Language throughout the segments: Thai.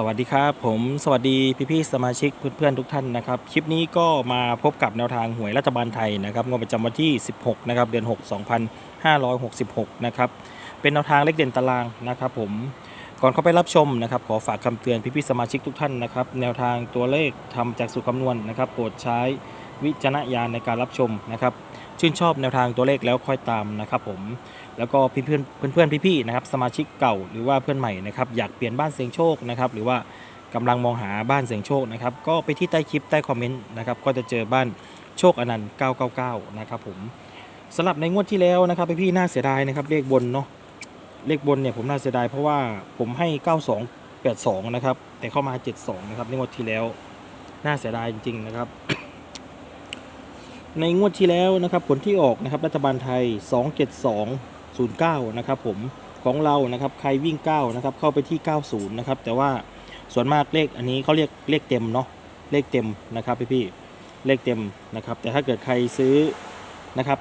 สวัสดีครับผมสวัสดีพี่ๆสมาชิกเพื่อนๆทุกท่านนะครับ คลิปนี้ก็มาพบกับแนวทางหวยรัฐบาลไทยนะครับงวดประจำวันที่ 16 นะครับ เดือน 6 2566 นะครับ เป็นแนวทางเลขเด่นตารางนะครับผมก่อนเข้าไปรับชมนะครับ ขอฝากคำเตือนพี่ๆสมาชิกทุกท่านนะครับ แนวทางตัวเลขทำจากสูตรคำนวณนะครับ โปรดใช้วิจารณญาณในการรับชมนะครับ ชื่นชอบแนวทางตัวเลขแล้วค่อยตามนะครับผมแล้วก็เพื่อนเพื่อนเพื่อนพี่ๆนะครับสมาชิกเก่าหรือว่าเพื่อนใหม่นะครับอยากเปลี่ยนบ้านเสียงโชคนะครับหรือว่ากำลังมองหาบ้านเสียงโชคนะครับก็ไปที่ใต้คลิปใต้คอมเมนต์นะครับก็จะเจอบ้านโชคอนันต์999 นะครับผมสำหรับในงวดที่แล้วนะครับพี่ๆน่าเสียดายนะครับเลขบนเนาะเลขบนเนี่ยผมน่าเสียดายเพราะว่าผมให้ 92 82 นะครับแต่เข้ามา 72 นะครับในงวดที่แล้วน่าเสียดายจริงๆนะครับ ในงวดที่แล้วนะครับผลที่ออกนะครับรัฐบาลไทย 272 09 นะครับผมของเรานะครับใครวิ่ง 9 นะครับ เข้าไปที่ 90 นะครับ แต่ว่าส่วนมากเลขอันนี้เขาเรียกเลขเต็มเนาะเลขเต็มนะครับพี่พี่ๆเลขเต็มนะครับ แต่ถ้าเกิดใครซื้อนะครับ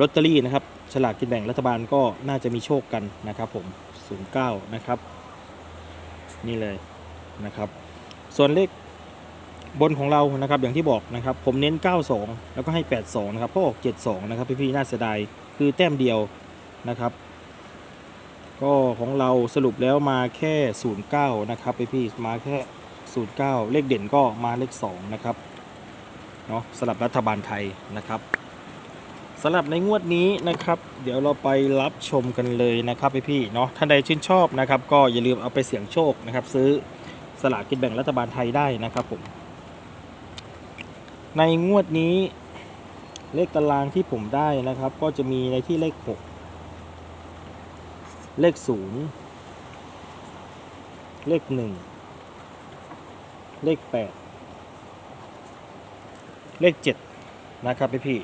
ลอตเตอรี่นะครับฉลากกินแบ่งรัฐบาลก็น่าจะมีโชคกันนะครับผม 09 นะครับ นี่เลยนะครับ ส่วนเลข บนของเรานะครับอย่างที่บอกนะครับผมเน้น 92 แล้วก็ให้ 82 นะครับเพราะออก 72 นะครับพี่ๆน่าเสียดายคือแต้มเดียวนะครับ ก็ของเราสรุปแล้วมาแค่ 09 นะครับพี่ๆมาแค่ 09 เลขเด่นก็มาเลข 2 นะครับเนาะสำหรับรัฐบาลไทยนะครับสำหรับในงวดนี้นะครับ เดี๋ยวเราไปรับชมกันเลยนะครับพี่ๆเนาะท่านใดชื่นชอบนะครับ ก็อย่าลืมเอาไปเสี่ยงโชคนะครับ ซื้อสลากกินแบ่งรัฐบาลไทยได้นะครับผม ในงวดนี้เลขตารางที่ผมได้นะครับ ก็จะมีในที่เลข 6 เลข 0 เลข 1 เลข 8 เลข 7 นะครับพี่พี่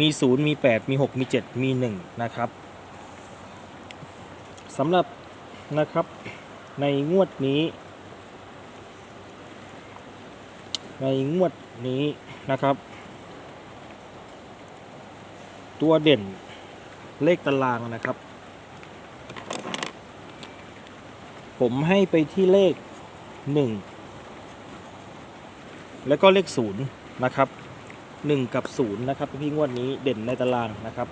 มี 0 มี 8 มี 6 มี 7 มี 1 นะครับสำหรับนะครับในงวดนี้ ในงวดนี้นะครับ ตัวเด่นเลขตารางนะครับ ผมให้ไปที่เลข 1 แล้วก็เลข 0 นะครับ 1 กับ 0 นะครับพี่งวดนี้เด่นในตารางนะครับ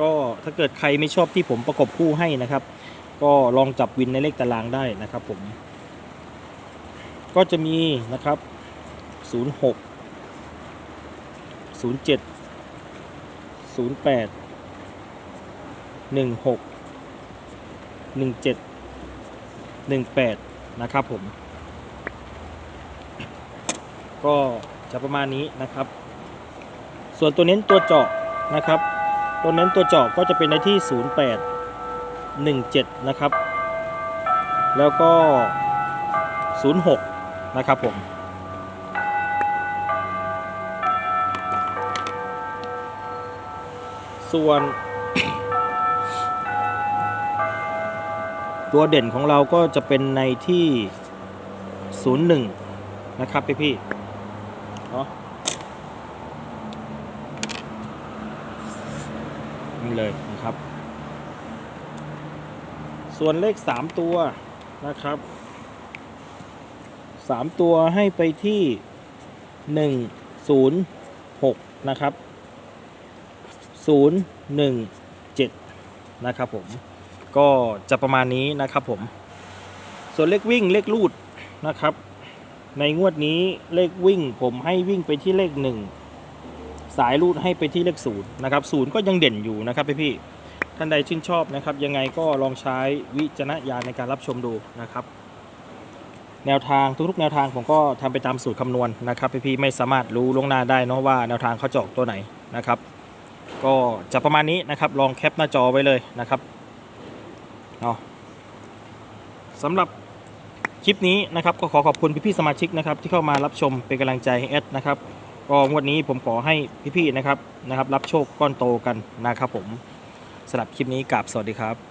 ก็ถ้าเกิดใครไม่ชอบที่ผมประกบคู่ให้นะครับ ก็ลองจับวินในเลขตารางได้นะครับผม ก็จะมีนะครับ 06 07 08 16 17 18 นะครับผม ก็จะประมาณนี้นะครับ ส่วนตัวเน้นตัวเจาะนะครับ ตัวเน้นตัวเจาะก็จะเป็นในที่ 08 17 นะครับ แล้วก็ 06 นะครับผมส่วน ตัวเด่นของเราก็จะเป็นในที่ 01 นะครับพี่พี่เนาะนี่เลยนะครับ ส่วนเลข 3 ตัวนะครับ สามตัวให้ไปที่หนึ่งศูนย์หกนะครับศูนย์หนึ่งเจ็ดนะครับผม ก็จะประมาณนี้นะครับผม ส่วนเลขวิ่งเลขลูดนะครับ ในงวดนี้เลขวิ่งผมให้วิ่งไปที่เลขหนึ่งสายลูดให้ไปที่เลขศูนย์นะครับศูนย์ก็ยังเด่นอยู่นะครับพี่พี่ท่านใดชื่นชอบนะครับ ยังไงก็ลองใช้วิจารณญาณในการรับชมดูนะครับ แนวทางทุกๆ แนวทางผมก็ทำไปตามสูตรคำนวณนะครับพี่ๆไม่สามารถรู้ล่วงหน้าได้เนอะว่าแนวทางเขาจะอกตัวไหนนะครับ ก็จะประมาณนี้นะครับลองแคปหน้าจอไว้เลยนะครับเนาะสำหรับคลิปนี้นะครับก็ขอขอบคุณพี่ๆสมาชิกนะครับที่เข้ามารับชมเป็นกำลังใจให้แอดนะครับก็งวดนี้ผมขอให้พี่ๆนะครับนะครับ รับโชคก้อนโตกันนะครับผมสำหรับคลิปนี้กราบสวัสดีครับ